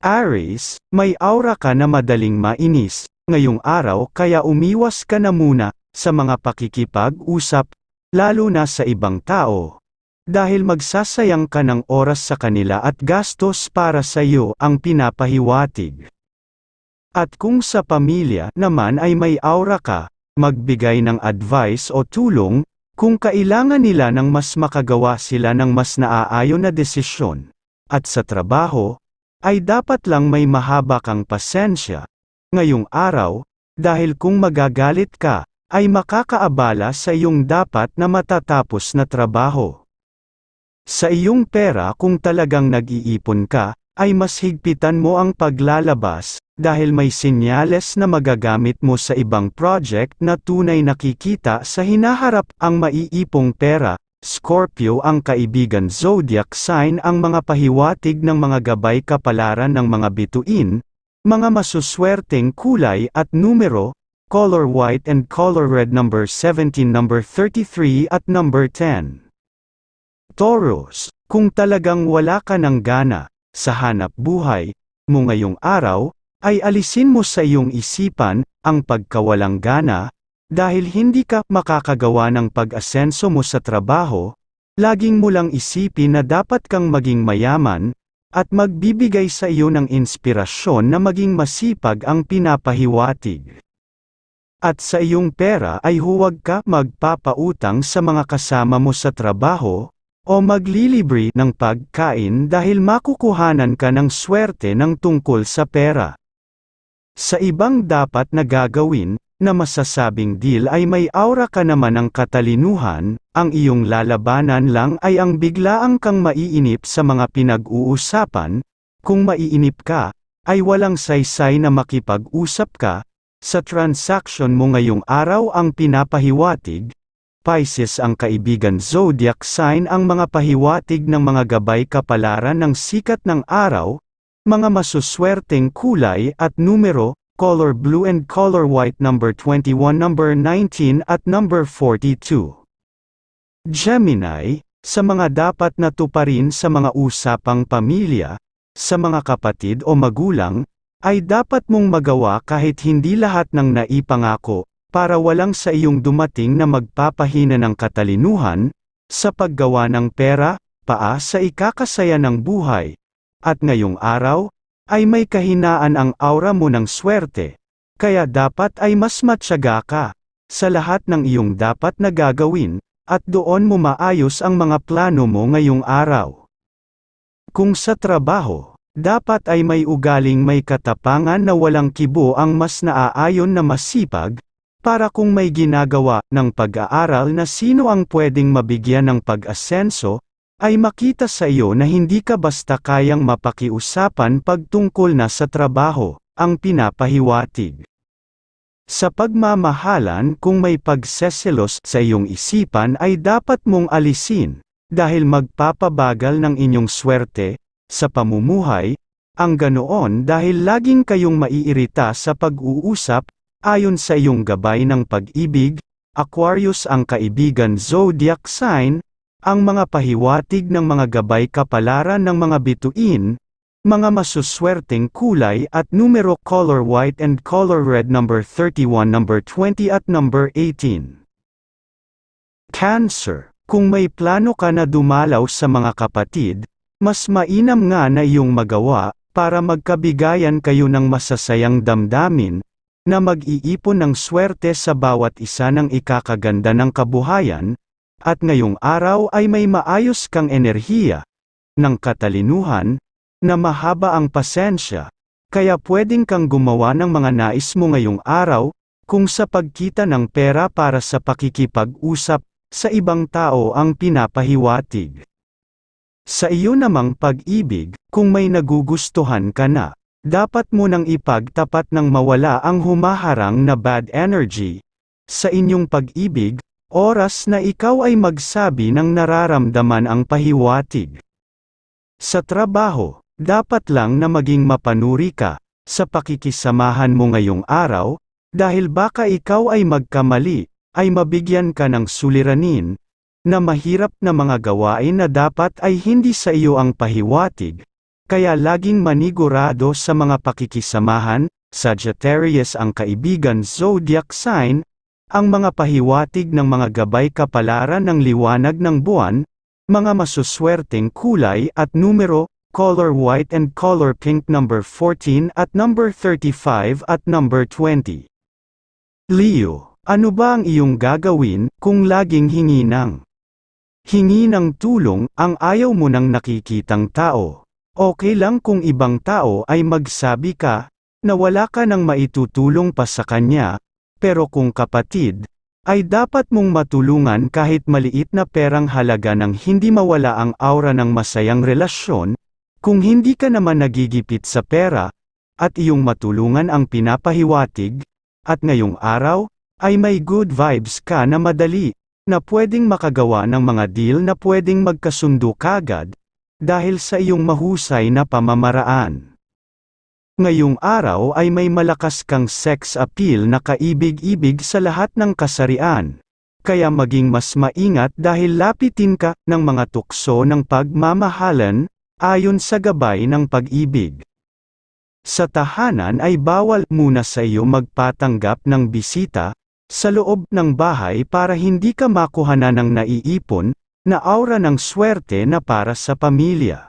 Aries, may aura ka na madaling mainis, ngayong araw kaya umiwas ka na muna, sa mga pakikipag-usap, lalo na sa ibang tao. Dahil magsasayang ka ng oras sa kanila at gastos para sa iyo ang pinapahiwatig. At kung sa pamilya naman ay may aura ka, magbigay ng advice o tulong, kung kailangan nila ng mas makagawa sila ng mas naaayon na desisyon. At sa trabaho, ay dapat lang may mahaba kang pasensya. Ngayong araw, dahil kung magagalit ka, ay makakaabala sa iyong dapat na matatapos na trabaho. Sa iyong pera kung talagang nag-iipon ka, ay mas higpitan mo ang paglalabas, dahil may sinyales na magagamit mo sa ibang project na tunay nakikita sa hinaharap ang maiipong pera. Scorpio ang kaibigan zodiac sign ang mga pahiwatig ng mga gabay kapalaran ng mga bituin, mga masuswerteng kulay at numero, color white and color red number 17 number 33 at number 10. Taurus, kung talagang wala ka ng gana, sa hanap buhay, mo ngayong araw, ay alisin mo sa iyong isipan, ang pagkawalang gana, dahil hindi ka makakagawa ng pag-asenso mo sa trabaho, laging mo lang isipin na dapat kang maging mayaman, at magbibigay sa iyo ng inspirasyon na maging masipag ang pinapahiwatig. At sa iyong pera ay huwag ka magpapautang sa mga kasama mo sa trabaho, o maglilibre ng pagkain dahil makukuhanan ka ng swerte ng tungkol sa pera. Sa ibang dapat na gagawin, na masasabing deal ay may aura ka naman ng katalinuhan, ang iyong lalabanan lang ay ang biglaang kang maiinip sa mga pinag-uusapan, kung maiinip ka, ay walang saysay na makipag-usap ka, sa transaction mo ngayong araw ang pinapahiwatig, Pisces ang kaibigan zodiac sign ang mga pahiwatig ng mga gabay kapalaran ng sikat ng araw, mga masuswerteng kulay at numero, color blue and color white number 21 number 19 at number 42. Gemini, sa mga dapat na tuparin sa mga usapang pamilya, sa mga kapatid o magulang, ay dapat mong magawa kahit hindi lahat ng naipangako, para walang sa iyong dumating na magpapahina ng katalinuhan, sa paggawa ng pera, paa sa ikakasaya ng buhay. At ngayong araw, ay may kahinaan ang aura mo ng swerte, kaya dapat ay mas matyaga ka, sa lahat ng iyong dapat na gagawin, at doon mo maayos ang mga plano mo ngayong araw. Kung sa trabaho, dapat ay may ugaling may katapangan na walang kibo ang mas naaayon na masipag, para kung may ginagawa ng pag-aaral na sino ang pwedeng mabigyan ng pag-asenso, ay makita sa iyo na hindi ka basta kayang mapakiusapan pagtungkol na sa trabaho, ang pinapahiwatig. Sa pagmamahalan kung may pagseselos sa iyong isipan ay dapat mong alisin, dahil magpapabagal ng inyong swerte, sa pamumuhay, ang ganoon dahil laging kayong maiirita sa pag-uusap, ayon sa iyong gabay ng pag-ibig, Aquarius ang kaibigan zodiac sign, ang mga pahiwatig ng mga gabay kapalaran ng mga bituin, mga masuswerteng kulay at numero color white and color red number 31 number 20 at number 18. Cancer, kung may plano ka na dumalaw sa mga kapatid, mas mainam nga na iyong magawa, para magkabigayan kayo ng masasayang damdamin, na mag-iipon ng swerte sa bawat isa ng ikakaganda ng kabuhayan, at ngayong araw ay may maayos kang enerhiya, ng katalinuhan, na mahaba ang pasensya, kaya pwedeng kang gumawa ng mga nais mo ngayong araw, kung sa pagkita ng pera para sa pakikipag-usap, sa ibang tao ang pinapahiwatig. Sa iyo namang pag-ibig, kung may nagugustuhan ka na, dapat mo nang ipagtapat ng mawala ang humaharang na bad energy. Sa inyong pag-ibig, oras na ikaw ay magsabi ng nararamdaman ang pahiwatig. Sa trabaho, dapat lang na maging mapanuri ka, sa pakikisamahan mo ngayong araw, dahil baka ikaw ay magkamali, ay mabigyan ka ng suliranin, na mahirap na mga gawain na dapat ay hindi sa iyo ang pahiwatig, kaya laging manigurado sa mga pakikisamahan, Sagittarius ang kaibigan zodiac sign, ang mga pahiwatig ng mga gabay kapalaran ng liwanag ng buwan, mga masuswerteng kulay at numero, color white and color pink number 14 at number 35 at number 20. Leo, ano ba ang iyong gagawin kung laging hingi ng hingi ng tulong ang ayaw mo ng nakikitang tao? Okay lang kung ibang tao ay magsabi ka na wala ka nang maitutulong pa sa kanya, pero kung kapatid, ay dapat mong matulungan kahit maliit na perang halaga nang hindi mawala ang aura ng masayang relasyon, kung hindi ka naman nagigipit sa pera, at iyong matulungan ang pinapahiwatig, at ngayong araw, ay may good vibes ka na madali, na pwedeng makagawa ng mga deal na pwedeng magkasundo kagad, dahil sa iyong mahusay na pamamaraan. Ngayong araw ay may malakas kang sex appeal na kaibig-ibig sa lahat ng kasarian. Kaya maging mas maingat dahil lapitin ka ng mga tukso ng pagmamahalan, ayon sa gabay ng pag-ibig. Sa tahanan ay bawal muna sa iyo magpatanggap ng bisita, sa loob ng bahay para hindi ka makuhana ng naiipon, na aura ng swerte na para sa pamilya.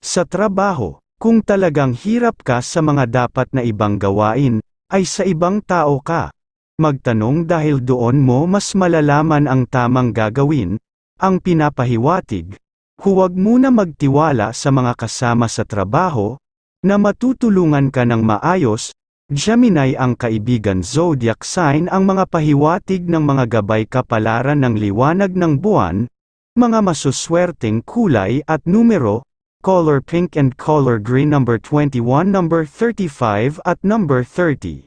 Sa trabaho, kung talagang hirap ka sa mga dapat na ibang gawain, ay sa ibang tao ka. Magtanong dahil doon mo mas malalaman ang tamang gagawin, ang pinapahiwatig. Huwag muna magtiwala sa mga kasama sa trabaho, na matutulungan ka ng maayos, Gemini ang kaibigan zodiac sign ang mga pahiwatig ng mga gabay kapalaran ng liwanag ng buwan, mga masuswerteng kulay at numero, color pink and color green number 21 number 35 at number 30.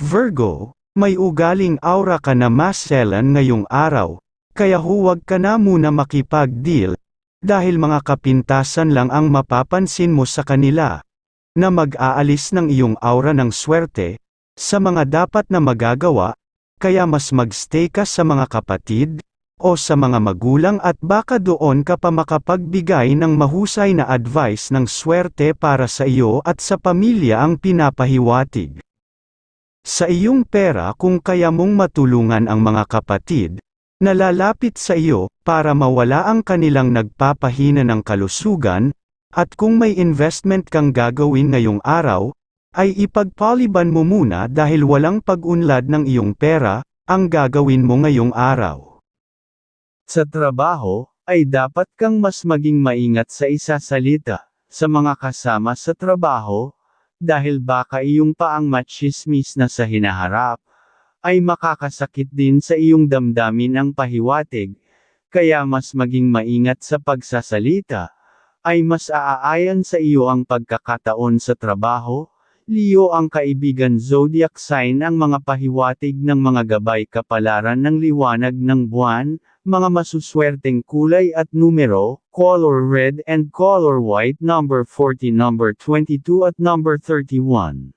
Virgo, may ugaling aura ka na maselan ngayong araw, kaya huwag ka na muna makipag-deal, dahil mga kapintasan lang ang mapapansin mo sa kanila, na mag-aalis ng iyong aura ng swerte, sa mga dapat na magagawa, kaya mas magstay ka sa mga kapatid, o sa mga magulang at baka doon ka pa makapagbigay ng mahusay na advice ng swerte para sa iyo at sa pamilya ang pinapahiwatig. Sa iyong pera kung kaya mong matulungan ang mga kapatid, nalalapit sa iyo, para mawala ang kanilang nagpapahina ng kalusugan, at kung may investment kang gagawin ngayong araw, ay ipagpaliban mo muna dahil walang pag-unlad ng iyong pera, ang gagawin mo ngayong araw. Sa trabaho, ay dapat kang mas maging maingat sa isasalita, sa mga kasama sa trabaho, dahil baka iyong paang machismis na sa hinaharap, ay makakasakit din sa iyong damdamin ang pahiwatig, kaya mas maging maingat sa pagsasalita, ay mas aaayan sa iyo ang pagkakataon sa trabaho, Leo ang kaibigan zodiac sign ang mga pahiwatig ng mga gabay kapalaran ng liwanag ng buwan, mga masuswerteng kulay at numero, color red and color white number 40 number 22 at number 31.